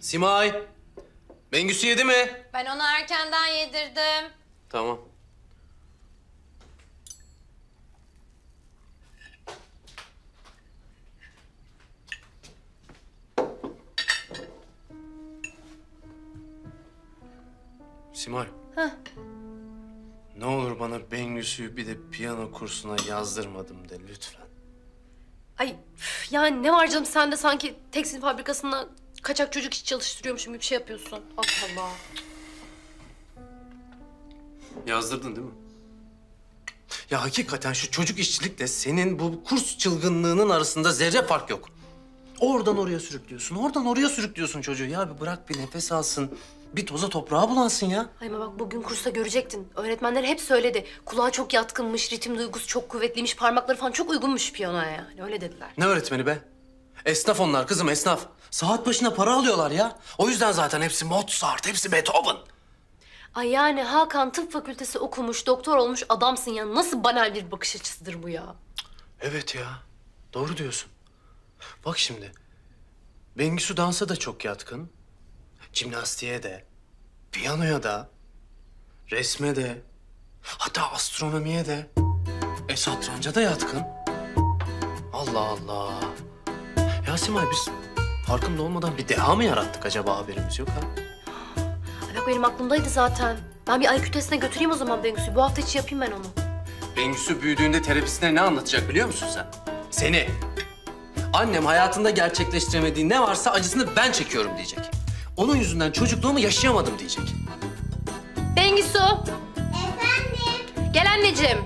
Simay. Bengüsü yedi mi? Ben onu erkenden yedirdim. Tamam. Simay. Heh. Ne olur bana Bengüsü'yü bir de piyano kursuna yazdırmadım de lütfen. Ay üf, yani ne var canım sen de sanki tekstil fabrikasında kaçak çocuk iş çalıştırıyormuşum gibi bir şey yapıyorsun. Allah Allah. Yazdırdın değil mi? Ya hakikaten şu çocuk işçilikle senin bu kurs çılgınlığının arasında zerre fark yok. Oradan oraya sürüklüyorsun, oradan oraya sürüklüyorsun çocuğu. Ya bir bırak bir nefes alsın, bir toza toprağa bulansın ya. Ay ama bak bugün kursta görecektin. Öğretmenler hep söyledi. Kulağı çok yatkınmış, ritim duygusu çok kuvvetliymiş, parmakları falan çok uygunmuş piyanoya yani. Öyle dediler. Ne öğretmeni be? Esnaf onlar kızım esnaf. Saat başına para alıyorlar ya. O yüzden zaten hepsi Mozart, hepsi Beethoven. Ay yani Hakan tıp fakültesi okumuş, doktor olmuş adamsın ya. Nasıl banal bir bakış açısıdır bu ya? Evet ya, doğru diyorsun. Bak şimdi, Bengisu dansa da çok yatkın. Jimnastiğe de, piyanoya da, resme de, hatta astronomiye de. E satranca da yatkın. Allah Allah. Ya Simay biz farkında olmadan bir deha mı yarattık acaba haberimiz yok ha? Ay bak benim aklımdaydı zaten. Ben bir IQ testine götüreyim o zaman Bengüsü. Bu hafta içi yapayım ben onu. Bengüsü büyüdüğünde terapisine ne anlatacak biliyor musun sen? Seni. Annem hayatında gerçekleştiremediği ne varsa acısını ben çekiyorum diyecek. Onun yüzünden çocukluğumu yaşayamadım diyecek. Bengisu. Efendim. Gel anneciğim.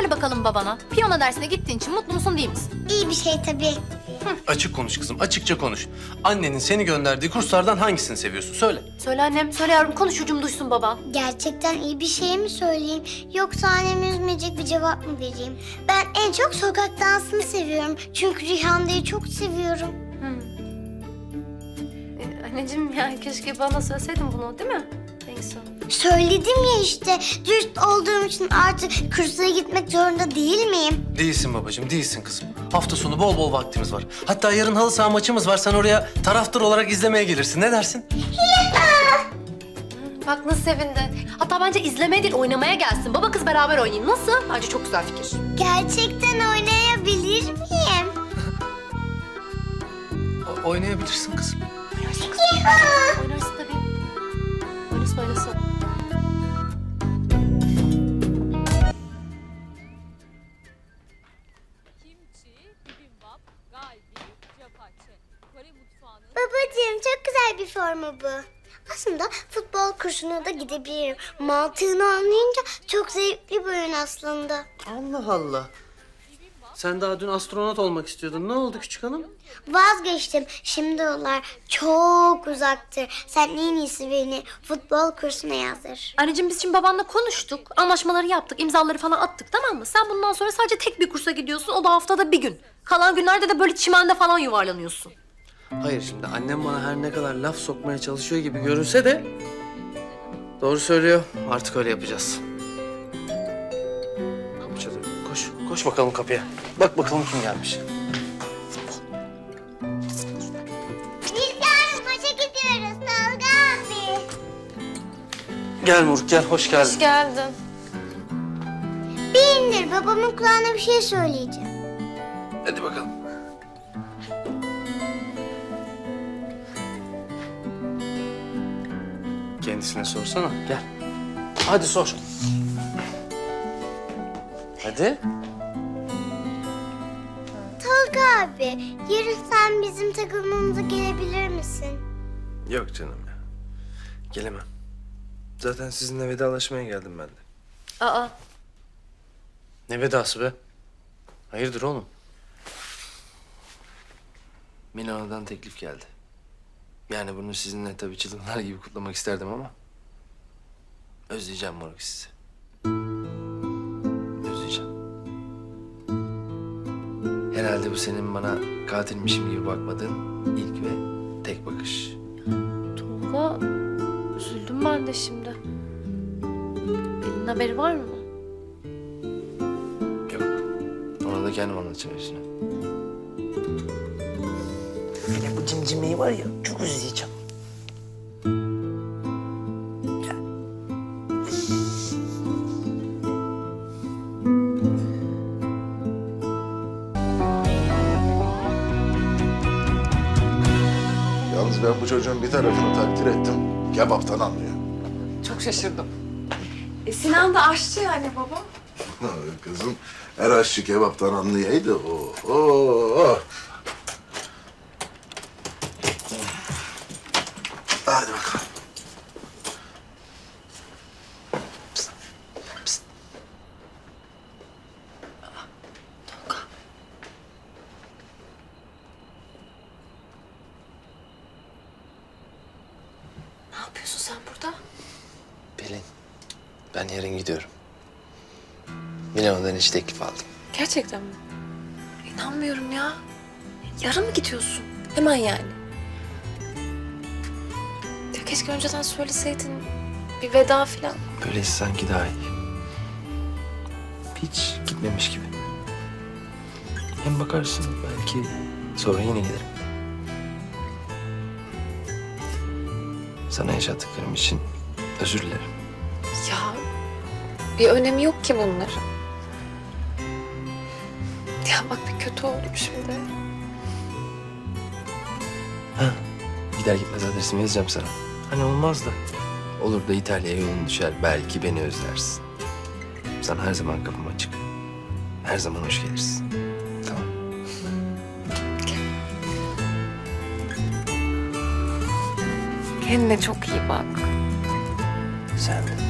Söyle bakalım babana. Piyano dersine gittiğin için mutlu musun değil misin? İyi bir şey tabii. Açık konuş kızım, açıkça konuş. Annenin seni gönderdiği kurslardan hangisini seviyorsun? Söyle. Söyle annem, söyle yavrum. Konuş çocuğum duysun baba. Gerçekten iyi bir şey mi söyleyeyim yoksa annemi üzmeyecek bir cevap mı vereyim? Ben en çok sokak dansını seviyorum. Çünkü Rihan'da'yı çok seviyorum. Ee, anneciğim ya keşke bana söyleseydin bunu değil mi? Bengisu. Söyledim ya işte dürüst olduğum için artık kursuna gitmek zorunda değil miyim? Değilsin babacığım, değilsin kızım. Hafta sonu bol bol vaktimiz var. Hatta yarın halı saha maçımız var. Sen oraya taraftar olarak izlemeye gelirsin. Ne dersin? Bak nasıl sevindi. Hatta bence izlemeye değil oynamaya gelsin. Baba kız beraber oynayın. Nasıl? Bence çok güzel fikir. Gerçekten oynayabilir miyim? O- oynayabilirsin kızım. Oynarsın bu. Aslında futbol kursuna da gidebilirim. Mantığını anlayınca çok zevkli bir oyun aslında. Allah Allah. Sen daha dün astronot olmak istiyordun. Ne oldu küçük hanım? Vazgeçtim. Şimdi yollar çok uzaktır. Sen en iyisi beni futbol kursuna yazdır. Anneciğim biz şimdi babanla konuştuk. Anlaşmaları yaptık. imzaları falan attık tamam mı? Sen bundan sonra sadece tek bir kursa gidiyorsun. O da haftada bir gün. Kalan günlerde de böyle çimende falan yuvarlanıyorsun. Hayır şimdi annem bana her ne kadar laf sokmaya çalışıyor gibi görünse de... Doğru söylüyor. Artık öyle yapacağız. Kapı çalıyor. Koş, koş bakalım kapıya. Bak bakalım kim gelmiş. Biz yarın maça gidiyoruz Tolga abi. Gel Muruk gel, hoş geldin. geldin. Bir indir babamın kulağına bir şey söyleyeceğim. Hadi bakalım. Kendisine sorsana. Gel. Hadi sor. Hadi. Tolga abi yarın sen bizim takımımıza gelebilir misin? Yok canım ya. Gelemem. Zaten sizinle vedalaşmaya geldim ben de. Aa Ne vedası be? Hayırdır oğlum? Milano'dan teklif geldi. Yani bunu sizinle tabii çılgınlar gibi kutlamak isterdim ama... ...özleyeceğim moruk sizi. Özleyeceğim. Herhalde bu senin bana katilmişim gibi bakmadığın ilk ve tek bakış. Tolga üzüldüm ben de şimdi. Elin haberi var mı? Sonra kendim anlatacağım hepsini. Hele bu cimcimeyi var ya çok özleyeceğim. Yalnız ben bu çocuğun bir tarafını takdir ettim. Kebaptan anlıyor. Çok şaşırdım. E, Sinan da aşçı yani baba. Kızım her aşçı kebaptan anlayaydı. Oh, oh, oh. Hadi bakalım. Ne yapıyorsun sen burada? Pelin, ben yarın gidiyorum. Milano'dan iş teklif aldım. Gerçekten mi? İnanmıyorum ya. Yarın mı gidiyorsun? Hemen yani. Keşke önceden söyleseydin. Bir veda falan. Böylesi sanki daha iyi. Hiç gitmemiş gibi. Hem bakarsın belki sonra yine gelirim. Sana yaşattıklarım için özür dilerim. Ya bir önemi yok ki bunların. Ya bak bir kötü oldum şimdi. Gider gitmez adresimi yazacağım sana. Hani olmaz da. Olur da İtalya'ya yolun düşer. Belki beni özlersin. Sana her zaman kapım açık. Her zaman hoş gelirsin. Tamam. Kendine çok iyi bak. Sen de.